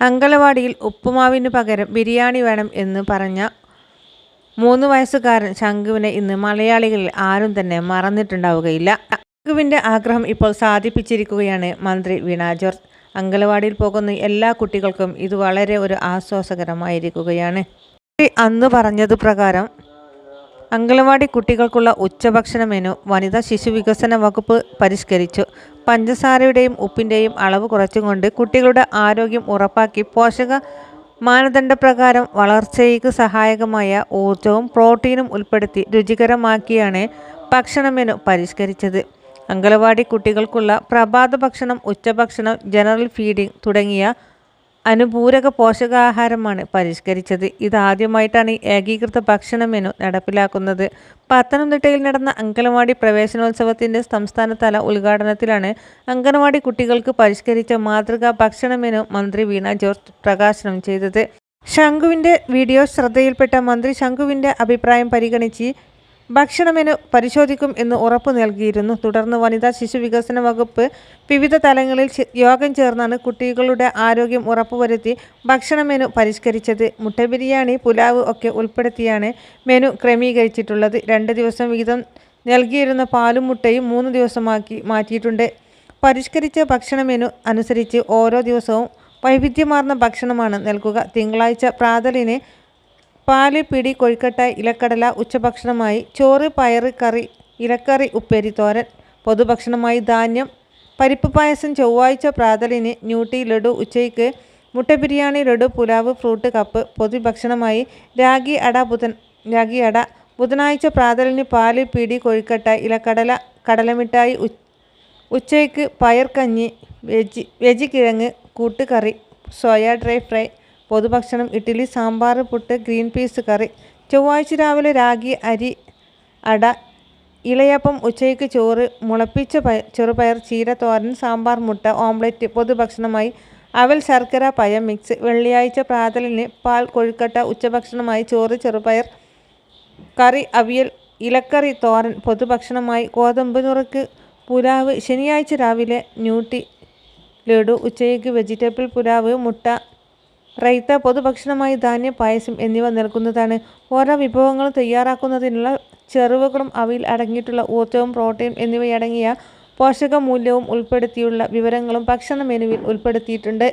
അങ്കലവാടിയിൽ ഉപ്പുമാവിനു പകരം ബിരിയാണി വേണം എന്ന് പറഞ്ഞ മൂന്ന് വയസ്സുകാരൻ ശംഖുവിനെ ഇന്ന് മലയാളികളിൽ ആരും തന്നെ മറന്നിട്ടുണ്ടാവുകയില്ല. ശംഖുവിന്റെ ആഗ്രഹം ഇപ്പോൾ സാധിപ്പിച്ചിരിക്കുകയാണ് മന്ത്രി വീണ ജോർജ്. അങ്കലവാടിയിൽ പോകുന്ന എല്ലാ കുട്ടികൾക്കും ഇത് വളരെ ഒരു ആശ്വാസകരമായിരിക്കുകയാണ്. അന്ന് പറഞ്ഞത് പ്രകാരം അങ്കലവാടി കുട്ടികൾക്കുള്ള ഉച്ചഭക്ഷണ മെനു വനിതാ ശിശു വികസന വകുപ്പ് പരിഷ്കരിച്ചു. പഞ്ചസാരയുടെയും ഉപ്പിന്റെയും അളവ് കുറച്ചുകൊണ്ട് കുട്ടികളുടെ ആരോഗ്യം ഉറപ്പാക്കി പോഷക മാനദണ്ഡപ്രകാരം വളർച്ചയ്ക്ക് സഹായകമായ ഊർജവും പ്രോട്ടീനും ഉൾപ്പെടുത്തി രുചികരമാക്കിയാണ് ഭക്ഷണ മെനു പരിഷ്കരിച്ചത്. അംഗൻവാടി കുട്ടികൾക്കുള്ള പ്രഭാത ഭക്ഷണം ഉച്ചഭക്ഷണം ജനറൽ ഫീഡിംഗ് തുടങ്ങിയ അനുപൂരക പോഷകാഹാരമാണ് പരിഷ്കരിച്ചത്. ഇതാദ്യമായിട്ടാണ് ഏകീകൃത ഭക്ഷണ മെനു നടപ്പിലാക്കുന്നത്. പത്തനംതിട്ടയിൽ നടന്ന അങ്കനവാടി പ്രവേശനോത്സവത്തിന്റെ സംസ്ഥാനതല ഉദ്ഘാടനത്തിലാണ് അങ്കണവാടി കുട്ടികൾക്ക് പരിഷ്കരിച്ച മാതൃകാ ഭക്ഷണ മെനു മന്ത്രി വീണ ജോർജ് പ്രകാശനം ചെയ്തത്. ശംഖുവിന്റെ വീഡിയോ ശ്രദ്ധയിൽപ്പെട്ട മന്ത്രി ശംഖുവിന്റെ അഭിപ്രായം പരിഗണിച്ച് ഭക്ഷണ മെനു പരിശോധിക്കും എന്ന് ഉറപ്പു നൽകിയിരുന്നു. തുടർന്ന് വനിതാ ശിശു വികസന വകുപ്പ് വിവിധ തലങ്ങളിൽ യോഗം ചേർന്നാണ് കുട്ടികളുടെ ആരോഗ്യം ഉറപ്പുവരുത്തി ഭക്ഷണമെനു പരിഷ്കരിച്ചത്. മുട്ട ബിരിയാണി പുലാവ് ഒക്കെ ഉൾപ്പെടുത്തിയാണ് മെനു ക്രമീകരിച്ചിട്ടുള്ളത്. രണ്ട് ദിവസം വീതം നൽകിയിരുന്ന പാലും മുട്ടയും മൂന്ന് ദിവസമാക്കി മാറ്റിയിട്ടുണ്ട്. പരിഷ്കരിച്ച ഭക്ഷണ മെനു അനുസരിച്ച് ഓരോ ദിവസവും വൈവിധ്യമാർന്ന ഭക്ഷണമാണ് നൽകുക. തിങ്കളാഴ്ച പ്രാതലിന് പാൽ പിടി കൊഴുക്കട്ട ഇലക്കടല ഉച്ചഭക്ഷണമായി ചോറ് പയറ് കറി ഇലക്കറി ഉപ്പേരി തോരൻ പൊതുഭക്ഷണമായി ധാന്യം പരിപ്പ് പായസം ചൊവ്വാഴ്ച പ്രാതലിന് ന്യൂട്ടി ലഡു ഉച്ചയ്ക്ക് മുട്ട ബിരിയാണി ലഡു പുലാവ് ഫ്രൂട്ട് കപ്പ് പൊതുഭക്ഷണമായി രാഗി അട ബുധൻ രാഗി അട ബുധനാഴ്ച പ്രാതലിന് പാൽ പിടി കൊഴുക്കട്ട ഇലക്കടല കടലമിഠായി ഉച്ചയ്ക്ക് പയർ കഞ്ഞി വെജി വെജി കിഴങ്ങ് കൂട്ടുകറി soya dry fry പൊതുഭക്ഷണം idli sambar puttu green peas curry ചൊവ്വാഴ്ച രാവിലെ രാഗി അരി അട ഇളയപ്പം ഉച്ചയ്ക്ക് ചോറ് മുളപ്പിച്ച പയ ചെറുപയർ ചീര തോരൻ സാമ്പാർ മുട്ട ഓംലെറ്റ് പൊതുഭക്ഷണമായി അവൽ ശർക്കര പഴം മിക്സ് വെള്ളിയാഴ്ച പ്രാതലിന് പാൽ കൊഴുക്കട്ട ഉച്ചഭക്ഷണമായി ചോറ് ചെറുപയർ കറി അവിയൽ ഇലക്കറി തോരൻ പൊതുഭക്ഷണമായി ഗോതമ്പ് നുറുക്ക് പുലാവ് ശനിയാഴ്ച രാവിലെ ന്യൂട്ടി ലഡു ഉച്ചയ്ക്ക് വെജിറ്റബിൾ പുലാവ് മുട്ട റൈത്ത പൊതുഭക്ഷണമായി ധാന്യം പായസം എന്നിവ നൽകുന്നതാണ്. ഓരോ വിഭവങ്ങളും തയ്യാറാക്കുന്നതിനുള്ള ചെറുവുകളും അവയിൽ അടങ്ങിയിട്ടുള്ള ഊർജവും പ്രോട്ടീൻ എന്നിവയടങ്ങിയ പോഷകമൂല്യവും ഉൾപ്പെടുത്തിയുള്ള വിവരങ്ങളും ഭക്ഷണ മെനുവിൽ ഉൾപ്പെടുത്തിയിട്ടുണ്ട്.